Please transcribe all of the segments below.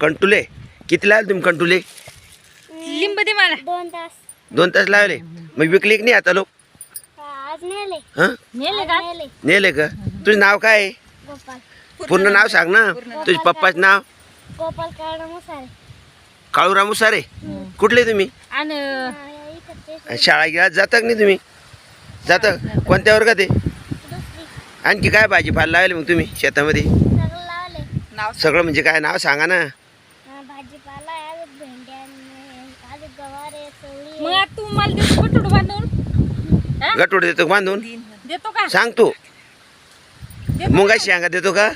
कंटुले किती लावले तुम्ही कंटुले? लिंब दे मला. दोन तास. दोन तास लावले? मग विकले की नाही आता लोक? आज नेले. हां? नेले का? नेले. नेले का? तुझं नाव काय आहे? गोपाल. पूर्ण नाव सांग ना. तुझ्या पप्पाचं नाव? गोपाल काळा मुसारे. काळूराम उसारे कुठले तुम्ही? आणि शाळा गिळा जाता का नाही तुम्ही? जाता? कोणत्या वर्गात आहे? दुसरी. आणखी काय भाजीपाला लावले मग तुम्ही शेतामध्ये? सगळं लावले. सगळं म्हणजे काय? नाव सांगा ना. भाजीपाला आहे अजून भेंड्या आणि अजून गवार आहे चवळी मग आता तू मला देतो बटूड बांधून. हा? गटोड देतो का बांधून? देतो का? सांग तू. देतो मुंगा शेंगा देतो का?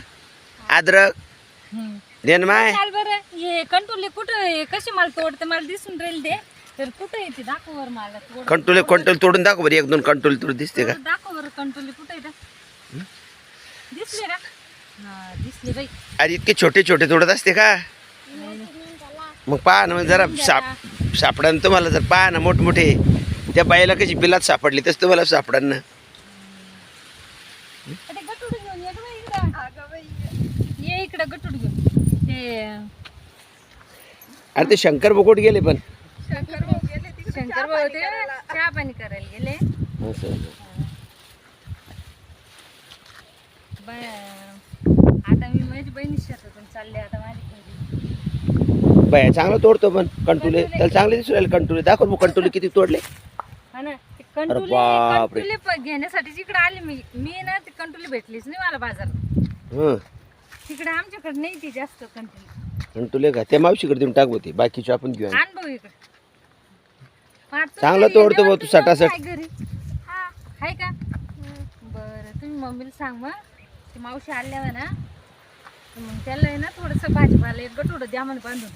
अद्रक हम्म. देन माय चाल बरं. हे कंटोले कुठं हे कशी मला तोडते? मला दिसून राहील ते. तर कुठं येते दाखव बरं मला. तोड कंटोले कंटोल तोडून दाखव बरं. एक दोन कंटोल तोड दिसते का? दाखव बरं कंटोले कुठं येतं दिसले का? हा दिसले बाई. अरे इतके छोटे छोटे तोडत असते का? मग पहा ना मग जरा साप सापडा ना तुम्हाला जर पहा ना मोठमोठे. त्या बाईला कशी बिलात सापडली तसं तुम्हाला सापडा ना. ते गटूड घेऊन ये गं बाई इकडं. ये इकडं गटूड घेऊन. ते अरे ते शंकर बोकोट गेले पण. शंकर भाऊ ते चहा पाणी करायला. गेले. बाय आता मी माझी बहिणी शेतातून चालले आता माझी बाय चांगला तोडतो पण कंटुले. त्याला चांगले दिसू राहिले कंटुले. दाखव मग कंटुले किती तोडले. हा ना ते कंटुले बापरे. कंटुले प- घेण्यासाठी जिकडे आले मी मी ना ते कंटुले भेटलीच नाही मला बाजारात. हं. तिकडे आमच्याकडे नाही ती जास्त कंटुले. कंटुले का? त्या मावशीकडे देऊन टाक होती बाकीचे आपण घेऊ आण. भाऊ इकडे. चांगलं तोडतो भाऊ तू सटासट. काय घरी? हा आहे का? बरं तुम्ही मम्मीला सांग मग. ती मावशी आल्या ना मग त्याला आहे ना थोडंसं भाजीपाला एक गटोडं द्या म्हणून बांधून.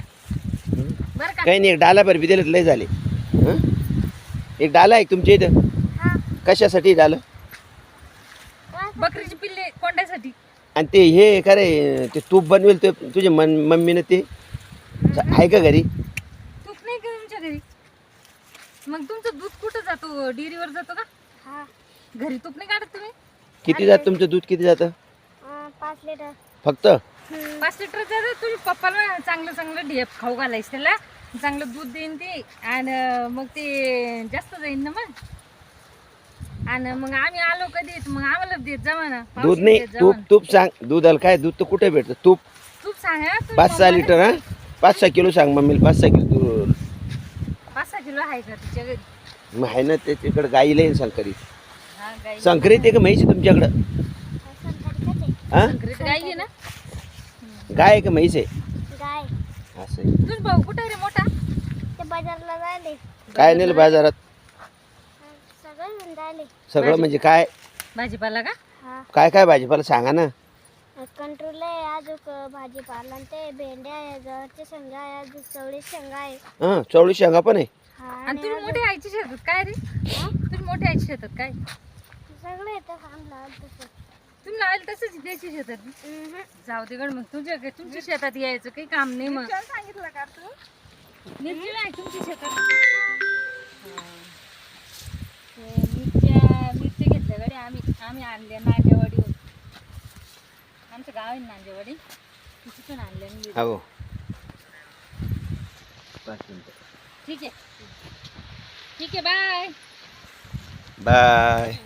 काही नाही एक डाला बरं दिले लय झाले. हं? एक डाला आहे तुमच्या इथं? कशासाठी डालं? बकरीची पिल्ले कोंड्यासाठी. आणि ते हे का रे ते तूप बनवेल ते तुझ्या मन मम्मीनं ते. आहे का घरी? तूप नाही का तुमच्या घरी? मग तुमचं दूध कुठं जातो? डेअरीवर जातो का? हा. घरी तूप नाही काढत तुम्ही? किती जात? तुमचं दूध किती जातं? पाच लिटर. फक्त? पाच लिटर जातं तुझ्या पप्पाला चांगलं चांगलं ढेप खाऊ घालायचं त्याला चांगलं दूध देईन ते. आणि मग ते जास्त जाईन ना मग. आणि मग आम्ही आलो कधी तर मग आम्हाला देत जावा ना दूध नाही देत जावा तूप ना. तूप सांग. दुधाला काय दूध तर कुठे भेटतं? तूप. तूप सांग हा, तुझ्या पाच सहा पप्पाला. लिटर हा? पाच सहा किलो सांग मम्मीला पाच सहा किलो दूध. पाच सहा किलो आहे का तुझ्या घरी? मग आहे ना त्याच्याकडे गाईला येईल संकरित. हा गाई संकरित आहे का म्हैस आहे. तुमच्याकडं हा? घरीच गाई आहे ना? गाय आहे का म्हैस आहे? गाय. असं आहे. तुझ भाऊ कुठे रे मोठा? ते बाजारला जायले. काय नेलं बाजारात? सगळं घेऊन जायले. सगळं म्हणजे काय? भाजीपाला का? हा. काय काय भाजीपाला सांगा ना. कंट्रोल आहे अजून भाजीपाला आणि ते भेंड्या आहे गव्हाच्या शेंगा आहे अजून चवळी शेंगा आहे. हां चवळी शेंगा पण आहे? हा आणि आणि तुम्ही मोठ्या आईच्या शेतात काय रे? तुम्ही मोठ्या आईच्या शेतात काय? सगळं येतं आमला तसं लावेल तसंच द्यायची शेतात. जाऊ दे गड मग तुझ्या काय तुमच्या शेतात यायचं काही काम नाही मग. सांगितलं का तू? मिरची नाही तुमच्या शेतात. ते मिरच्या मिरच्या घेतल्या गड्या आम्ही आम्ही आणल्या आमचं गाव आहे ना नांदेवाडी. तिथून आणल्या मी हो. ठीक आहे. ठीक आहे बाय. बाय.